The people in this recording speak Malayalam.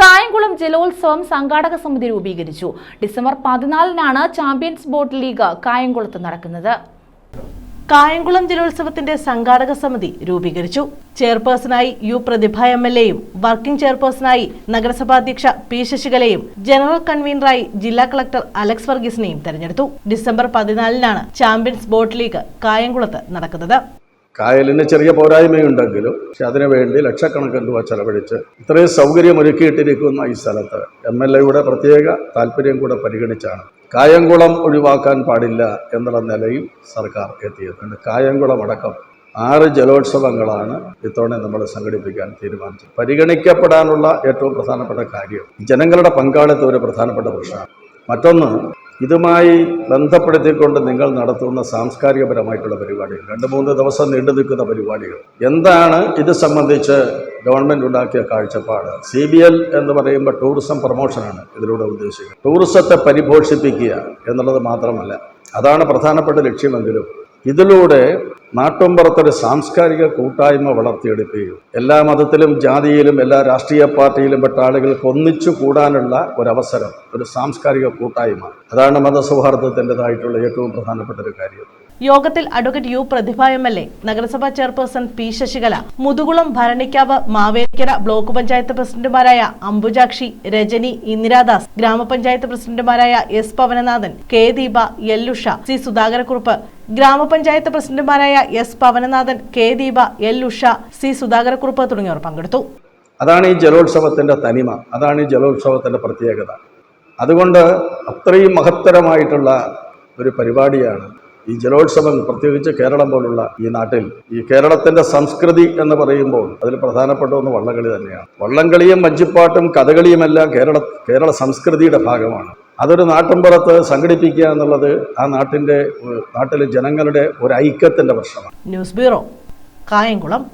കായംകുളം ജലോത്സവം സംഘാടക സമിതി രൂപീകരിച്ചു. ഡിസംബർ പതിനാലിനാണ് ചാമ്പ്യൻസ് ബോട്ട് ലീഗ് കായംകുളത്ത് നടക്കുന്നത്. കായംകുളം ജലോത്സവത്തിന്റെ സംഘാടക സമിതി രൂപീകരിച്ചു. ചെയർപേഴ്സണായി യു പ്രതിഭ എം എൽ എയും വർക്കിംഗ് ചെയർപേഴ്സണായി നഗരസഭാധ്യക്ഷ പി ശശികലയും ജനറൽ കൺവീനറായി ജില്ലാ കളക്ടർ അലക്സ് വർഗീസിനെയും തെരഞ്ഞെടുത്തു. ഡിസംബർ പതിനാലിനാണ് ചാമ്പ്യൻസ് ബോട്ട് ലീഗ് കായംകുളത്ത് നടക്കുന്നത്. കായലിന് ചെറിയ പോരായ്മയുണ്ടെങ്കിലും പക്ഷെ അതിനുവേണ്ടി ലക്ഷക്കണക്കിന് രൂപ ചെലവഴിച്ച് ഇത്രയും സൗകര്യം ഒരുക്കിയിട്ടിരിക്കുന്ന ഈ സ്ഥലത്ത് എം എൽ എയുടെ പ്രത്യേക താല്പര്യം കൂടെ പരിഗണിച്ചാണ് കായംകുളം ഒഴിവാക്കാൻ പാടില്ല എന്നുള്ള നിലയിൽ സർക്കാർ എത്തിയത് കായംകുളം അടക്കം ആറ് ജലോത്സവങ്ങളാണ് ഇത്തവണ നമ്മൾ സംഘടിപ്പിക്കാൻ തീരുമാനിച്ചത്. പരിഗണിക്കപ്പെടാനുള്ള ഏറ്റവും പ്രധാനപ്പെട്ട കാര്യം ജനങ്ങളുടെ പങ്കാളിത്തം ഒരു പ്രധാനപ്പെട്ട പ്രശ്നമാണ്. മറ്റൊന്ന് ഇതുമായി ബന്ധപ്പെടുത്തിക്കൊണ്ട് നിങ്ങൾ നടത്തുന്ന സാംസ്കാരികപരമായിട്ടുള്ള പരിപാടികൾ. രണ്ട് മൂന്ന് ദിവസം നീണ്ടു നിൽക്കുന്ന പരിപാടികൾ. എന്താണ് ഇത് സംബന്ധിച്ച് ഗവൺമെന്റ് ഉണ്ടാക്കിയ കാഴ്ചപ്പാട്? സി ബി എൽ എന്ന് പറയുമ്പോൾ ടൂറിസം പ്രൊമോഷനാണ് ഇതിലൂടെ ഉദ്ദേശിക്കുന്നത്. ടൂറിസത്തെ പരിപോഷിപ്പിക്കുക എന്നുള്ളത് മാത്രമല്ല അതാണ് പ്രധാനപ്പെട്ട ലക്ഷ്യമെങ്കിലും ഇതിലൂടെ നാട്ടുമ്പുറത്തൊരു സാംസ്കാരിക കൂട്ടായ്മ വളർത്തിയെടുക്കുകയും എല്ലാ മതത്തിലും ജാതിയിലും എല്ലാ രാഷ്ട്രീയ പാർട്ടിയിലും പെട്ട ആളുകൾക്ക് ഒന്നിച്ചു കൂടാനുള്ള ഒരവസരം ഒരു സാംസ്കാരിക കൂട്ടായ്മ. അതാണ് മതസൗഹാർദ്ദത്തിന്റെതായിട്ടുള്ള ഏറ്റവും പ്രധാനപ്പെട്ട ഒരു കാര്യം. യോഗത്തിൽ advocate U Prathibha M L A നഗരസഭാ chairperson P Sasikala Muthukulam Bharanikkavu Mavelikkara block panchayat പ്രസിഡന്റുമാരായ അംബുജാക്ഷി രജനി ഇന്ദിരാദാസ് ഗ്രാമപഞ്ചായത്ത് പ്രസിഡന്റുമാരായ എസ് പവനനാഥൻ കെ ദീപ എല്ലുഷ സി സുധാകരക്കുറുപ്പ് ഗ്രാമപഞ്ചായത്ത് പ്രസിഡന്റുമാരായ S Pavananathan K Deepa L Usha C Sudhakarakurup തുടങ്ങിയവർ പങ്കെടുത്തു. അതാണ് ഈ ജലോത്സവത്തിന്റെ തനിമ അതാണ് ഈ ജലോത്സവത്തിന്റെ പ്രത്യേകത. അതുകൊണ്ട് അത്രയും മഹത്തരമായിട്ടുള്ള ഒരു പരിപാടിയാണ് ഈ ജലോത്സവം പ്രത്യേകിച്ച് കേരളം പോലുള്ള ഈ നാട്ടിൽ ഈ കേരളത്തിന്റെ സംസ്കൃതി എന്ന് പറയുമ്പോൾ അതിൽ പ്രധാനപ്പെട്ട ഒന്ന് വള്ളംകളി തന്നെയാണ്. വള്ളംകളിയും വഞ്ചിപ്പാട്ടും കഥകളിയുമെല്ലാം കേരള കേരള സംസ്കൃതിയുടെ ഭാഗമാണ്. അതൊരു നാട്ടിൻപുറത്ത് സംഘടിപ്പിക്കുക എന്നുള്ളത് ആ നാട്ടിന്റെ നാട്ടിലെ ജനങ്ങളുടെ ഒരു ഐക്യത്തിന്റെ പ്രശ്നമാണ്. News bureau Kayamkulam.